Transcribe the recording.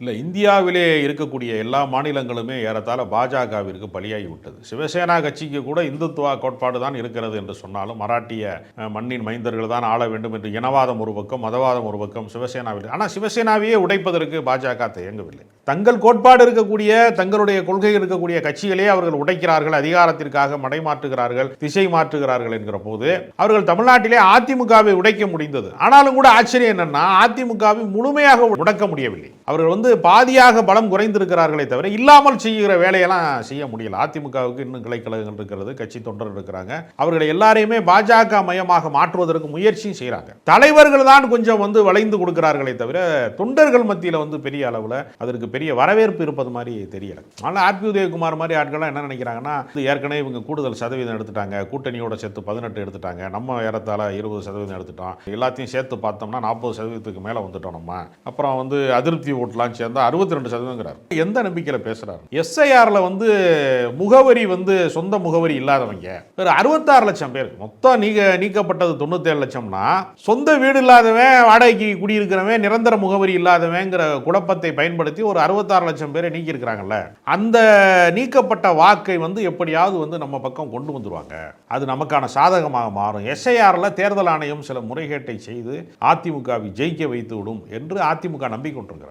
இல்லை இந்தியாவிலே இருக்கக்கூடிய எல்லா மாநிலங்களுமே ஏறத்தாழ பாஜகவிற்கு பலியாகி விட்டது. சிவசேனா கட்சிக்கு கூட இந்துத்துவா கோட்பாடு தான் இருக்கிறது என்று சொன்னாலும் மராட்டிய மண்ணின் மைந்தர்கள் தான் ஆள வேண்டும் என்று இனவாதம் ஒரு பக்கம் மதவாதம் ஒரு பக்கம் சிவசேனாவில். ஆனால் சிவசேனாவையே உடைப்பதற்கு பாஜக தயங்கவில்லை. தங்கள் கோட்பாடு இருக்கக்கூடிய தங்களுடைய கொள்கை இருக்கக்கூடிய கட்சிகளே அவர்கள் உடைக்கிறார்கள் அதிகாரத்திற்காக மடைமாற்றுகிறார்கள் திசை மாற்றுகிறார்கள் என்கிற போது அவர்கள் தமிழ்நாட்டிலே அதிமுகவை உடைக்க முடிந்தது. ஆனாலும் கூட ஆச்சரியம் என்னன்னா அதிமுகவை முழுமையாக உடைக்க முடியவில்லை. அவர்கள் வந்து பாதியாக பலம் குறைந்திருக்கிறார்களே தவிர இல்லாமல் செய்கிற வேலையெல்லாம் செய்ய முடியல. அதிமுகவுக்கு இன்னும் கிளைக்கழகங்கள் இருக்கிறது கட்சி தொண்டர்கள் இருக்கிறாங்க. அவர்களை எல்லாரையுமே பாஜக மயமாக மாற்றுவதற்கு முயற்சியும் செய்கிறாங்க தலைவர்கள் தான் கொஞ்சம் வந்து வளைந்து கொடுக்கிறார்களே தவிர தொண்டர்கள் மத்தியில் வந்து பெரிய அளவில் அதற்கு பெரிய வரவேற்பு இருப்பது மாதிரி தெரியல. ஆனால் ஆர்பி உதயகுமார் மாதிரி ஆட்கள்லாம் என்ன நினைக்கிறாங்கன்னா ஏற்கனவே இவங்க கூடுதல் சதவீதம் எடுத்துட்டாங்க. கூட்டணியோட சேர்த்து பதினெட்டு எடுத்துட்டாங்க. நம்ம ஏறத்தால இருபது சதவீதம் எடுத்துட்டோம். எல்லாத்தையும் சேர்த்து பார்த்தோம்னா நாற்பது சதவீதத்துக்கு மேலே வந்துட்டோம் நம்ம. அப்புறம் வந்து அதிருப்தி ஓட்டுலாம் சேர்ந்தா அறுபத்தி ரெண்டு சதவீதங்கிறார். எந்த நம்பிக்கையில் பேசுறாரு? எஸ்ஐஆரில் வந்து முகவரி வந்து சொந்த முகவரி இல்லாதவங்க. ஒரு அறுபத்தாறு லட்சம் பேர். மொத்தம் நீக்க நீக்கப்பட்டது தொண்ணூத்தேழு லட்சம்னா சொந்த வீடு இல்லாதவன் வாடகைக்கு குடியிருக்கிறவன் நிரந்தர முகவரி இல்லாதவங்கிற குழப்பத்தை பயன்படுத்தி ஒரு ஒரு அறுபத்தாறு லட்சம் பேரை நீக்கியிருக்கிறாங்கல்ல அந்த நீக்கப்பட்ட வாக்கை வந்து எப்படியாவது வந்து நம்ம பக்கம் கொண்டு வந்துருவாங்க. அது நமக்கான சாதகமாக மாறும். எஸ்ஐஆரில் தேர்தல் ஆணையம் சில முறைகேட்டை செய்து அதிமுகவை ஜெயிக்க வைத்து விடும் என்று அதிமுக நம்பிக்கொண்டிருக்கிறார்